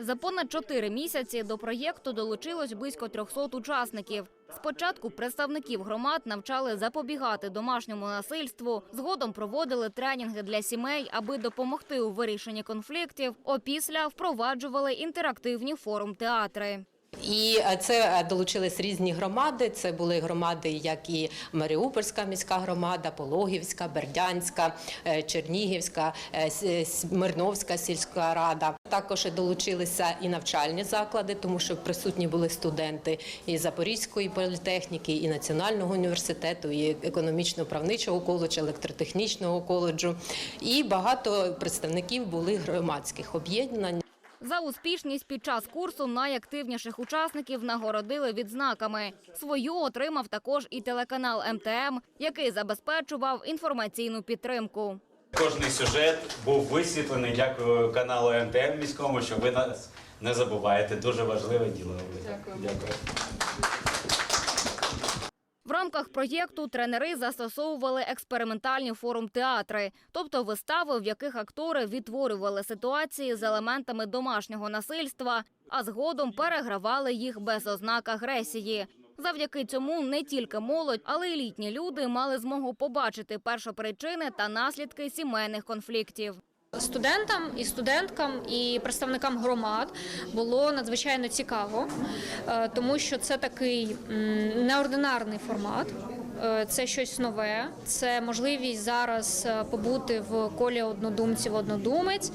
За понад чотири місяці до проєкту долучилось близько 300 учасників. Спочатку представників громад навчали запобігати домашньому насильству, згодом проводили тренінги для сімей, аби допомогти у вирішенні конфліктів. Опісля впроваджували інтерактивні форум-театри. І е, це е, долучились різні громади. Це були громади, як і Маріупольська міська громада, Пологівська, Бердянська, е, Чернігівська, Смирновська сільська рада. Також долучилися і навчальні заклади, тому що присутні були студенти і Запорізької політехніки, і Національного університету, і економічно-правничого коледжу, електротехнічного коледжу. І багато представників були громадських об'єднань. За успішність під час курсу найактивніших учасників нагородили відзнаками. Свою отримав також і телеканал МТМ, який забезпечував інформаційну підтримку. Кожний сюжет був висвітлений. Дякую каналу МТМ міському, що ви нас не забуваєте. Дуже важливе діло. Дякую. Дякую. Рамках проєкту тренери застосовували експериментальні форум-театри, тобто вистави, в яких актори відтворювали ситуації з елементами домашнього насильства, а згодом перегравали їх без ознак агресії. Завдяки цьому не тільки молодь, але й літні люди мали змогу побачити першопричини та наслідки сімейних конфліктів. Студентам і студенткам і представникам громад було надзвичайно цікаво, е, тому що це такий неординарний формат. Е, Це щось нове, це можливість зараз е, побути в колі однодумців однодумець,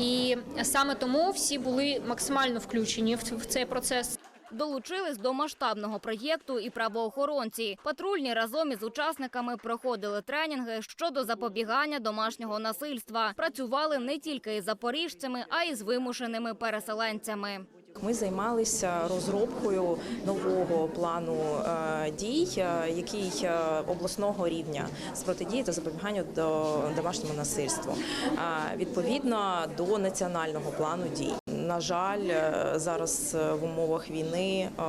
і саме тому всі були максимально включені в в цей процес. Долучились до масштабного проєкту і правоохоронці. Патрульні разом із учасниками проходили тренінги щодо запобігання домашнього насильства. Працювали не тільки із запоріжцями, а й з вимушеними переселенцями. Ми займалися розробкою нового плану е, дій, е, який е, обласного рівня з протидії та запобігання до домашньому насильству, відповідно до національного плану дій. На жаль, е, зараз е, в умовах війни е,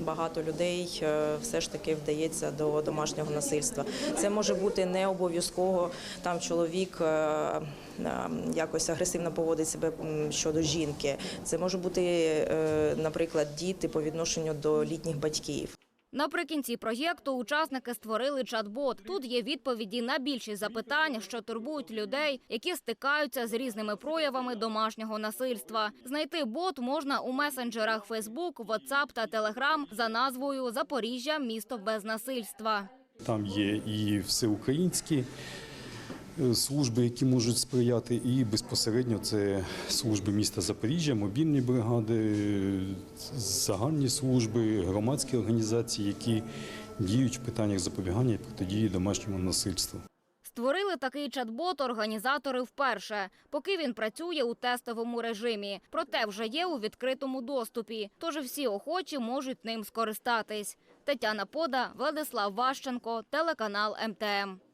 багато людей все ж таки вдається до домашнього насильства. Це може бути не обов'язково там чоловік. Якось агресивно поводить себе щодо жінки. Це може бути, наприклад, діти по відношенню до літніх батьків. Наприкінці проєкту учасники створили чат-бот. Тут є відповіді на більшість запитань, що турбують людей, які стикаються з різними проявами домашнього насильства. Знайти бот можна у месенджерах Facebook, WhatsApp та Telegram за назвою Запоріжжя місто без насильства. Там є і всеукраїнські служби, які можуть сприяти, і безпосередньо це служби міста Запоріжжя, мобільні бригади, е, загальні служби, громадські організації, які діють в питаннях запобігання і протидії домашньому насильству. Створили такий чат-бот організатори вперше, поки він працює у тестовому режимі. Проте вже є у відкритому доступі, тож всі охочі можуть ним скористатись. Тетяна Пода, Владислав Ващенко, телеканал МТМ.